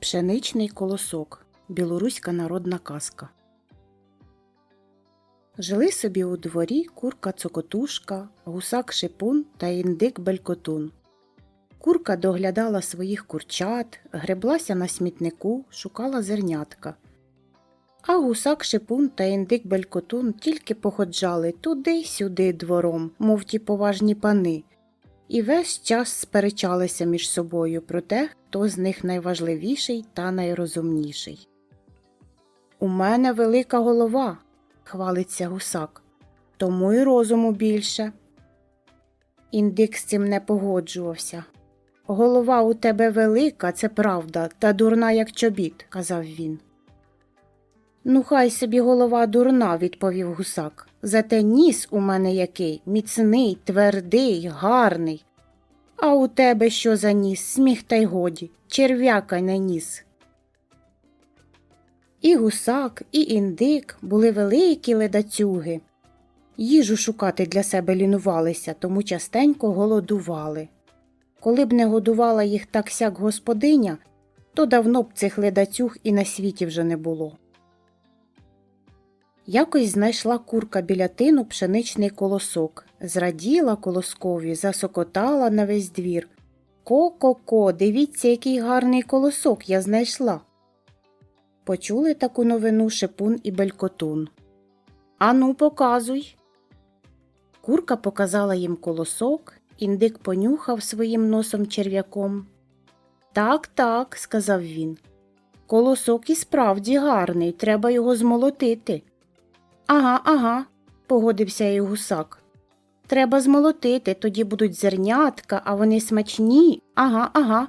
Пшеничний колосок. Білоруська народна казка. Жили собі у дворі курка цокотушка, гусак шипун та індик белькотун. Курка доглядала своїх курчат, греблася на смітнику, шукала зернятка. А гусак шипун та індик белькотун тільки походжали туди-сюди двором, мов ті поважні пани, і весь час сперечалися між собою про те, хто з них найважливіший та найрозумніший. У мене велика голова, хвалиться гусак, тому й розуму більше. Індик з цим не погоджувався. Голова у тебе велика, це правда, та дурна, як чобіт, казав він. Ну, хай собі голова дурна, відповів гусак. Зате ніс у мене який міцний, твердий, гарний. А у тебе що за ніс? Сміх та й годі, черв'яка на ніс. І гусак, і індик були великі ледацюги. Їжу шукати для себе лінувалися, тому частенько голодували. Коли б не годувала їх так сяк господиня, то давно б цих ледацюг і на світі вже не було. Якось знайшла курка біля тину пшеничний колосок, зраділа колоскові, засокотала на весь двір. Ко-ко-ко, дивіться, який гарний колосок я знайшла. Почули таку новину шипун і белькотун. Ану, показуй. Курка показала їм колосок, індик понюхав своїм носом черв'яком. Так, так, сказав він. Колосок і справді гарний, треба його змолотити. Ага, ага, погодився і гусак. Треба змолотити, тоді будуть зернятка, а вони смачні. Ага, ага.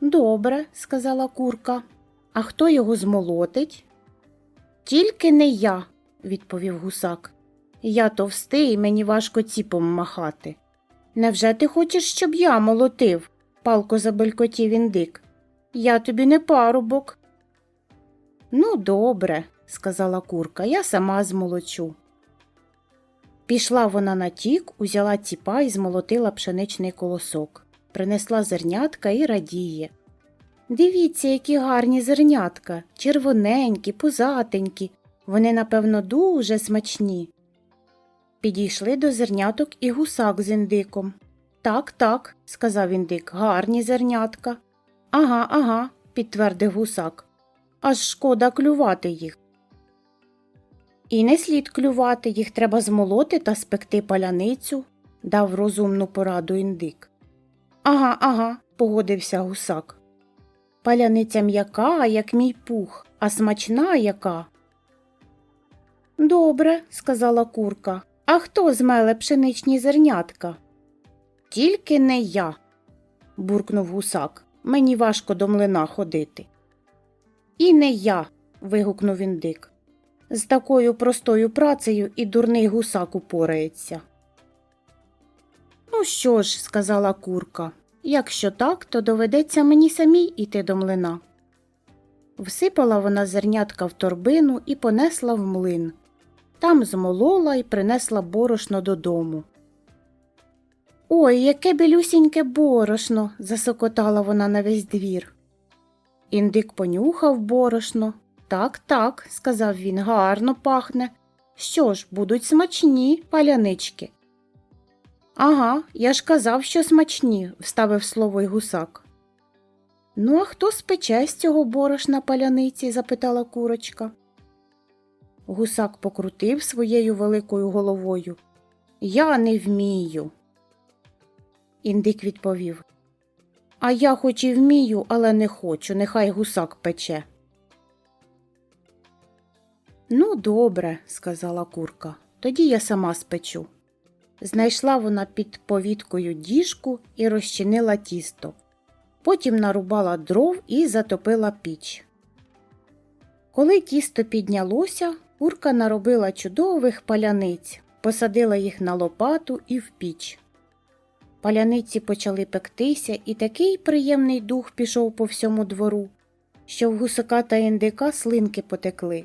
Добре, сказала курка. А хто його змолотить? Тільки не я, відповів гусак. Я товстий, мені важко ціпом махати. Невже ти хочеш, щоб я молотив? палко забелькотів індик. Я тобі не парубок. Ну, добре, сказала курка, я сама змолочу. Пішла вона на тік, узяла ціпа і змолотила пшеничний колосок, принесла зернятка і радіє. Дивіться, які гарні зернятка, червоненькі, пузатенькі, вони, напевно, дуже смачні. Підійшли до зерняток і гусак з індиком. Так, так, сказав індик, гарні зернятка. Ага, ага, підтвердив гусак. Аж шкода клювати їх. І не слід клювати, їх треба змолоти та спекти паляницю, дав розумну пораду індик. Ага, ага, погодився гусак. Паляниця м'яка, як мій пух, а смачна яка. Добре, сказала курка. А хто змеле пшеничні зернятка? Тільки не я, буркнув гусак. Мені важко до млина ходити. І не я. вигукнув індик. З такою простою працею і дурний гусак упорається. Ну що ж, сказала курка, якщо так, то доведеться мені самій іти до млина. Всипала вона зернятка в торбину і понесла в млин. Там змолола і принесла борошно додому. Ой, яке білюсіньке борошно, засокотала вона на весь двір. Індик понюхав борошно. Так, так, сказав він, гарно пахне. Що ж, будуть смачні палянички. Ага, я ж казав, що смачні, вставив слово й гусак. Ну, а хто спече з цього борошна паляниці? запитала курочка. Гусак покрутив своєю великою головою. Я не вмію. Індик відповів. А я хоч і вмію, але не хочу, нехай гусак пече. Ну, добре, сказала курка, тоді я сама спечу. Знайшла вона під повіткою діжку і розчинила тісто. Потім нарубала дров і затопила піч. Коли тісто піднялося, курка наробила чудових паляниць, посадила їх на лопату і в піч. Паляниці почали пектися, і такий приємний дух пішов по всьому двору, що в гусака та індика слинки потекли.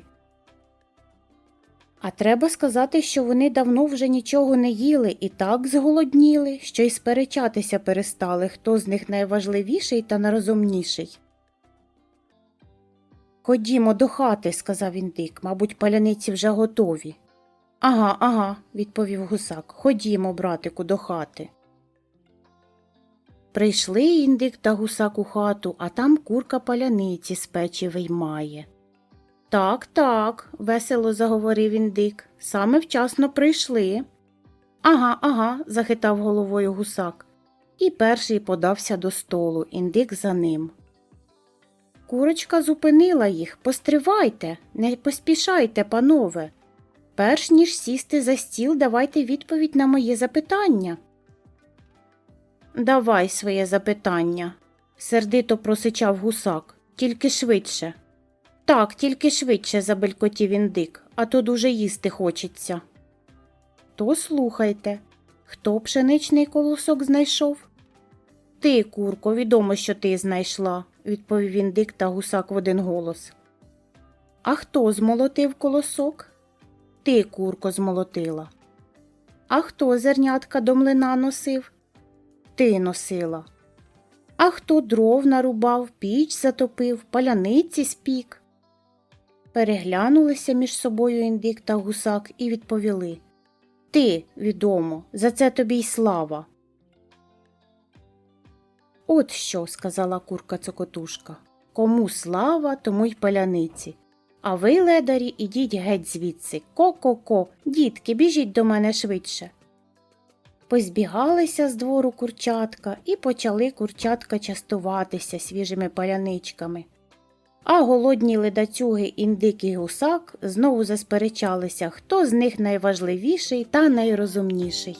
А треба сказати, що вони давно вже нічого не їли і так зголодніли, що й сперечатися перестали, хто з них найважливіший та найрозумніший. Ходімо до хати, сказав індик, мабуть, паляниці вже готові. Ага, ага, відповів гусак. Ходімо, братику, до хати. Прийшли індик та гусак у хату, а там курка паляниці з печі виймає. Так, так, весело заговорив індик. Саме вчасно прийшли. Ага, ага, захитав головою гусак. І перший подався до столу, індик за ним. Курочка зупинила їх. Постривайте, не поспішайте, панове. Перш ніж сісти за стіл, давайте відповідь на моє запитання. Давай своє запитання, сердито просичав гусак, тільки швидше. Так, тільки швидше, забелькотів індик, а то дуже їсти хочеться. То слухайте, хто пшеничний колосок знайшов? Ти, курко, відомо, що ти знайшла, відповів індик та гусак в один голос. А хто змолотив колосок? Ти, курко, змолотила. А хто зернятка до млина носив? Ти носила. А хто дров нарубав, піч затопив, паляниці спік? Переглянулися між собою індик та гусак і відповіли Ти, відомо, за це тобі й слава. От що, сказала курка цокотушка. Кому слава, тому й паляниці. А ви, ледарі, ідіть геть звідси. Ко-ко-ко, дітки, біжіть до мене швидше. Позбігалися з двору курчатка і почали курчатка частуватися свіжими паляничками. А голодні ледацюги індик і гусак знову засперечалися, хто з них найважливіший та найрозумніший.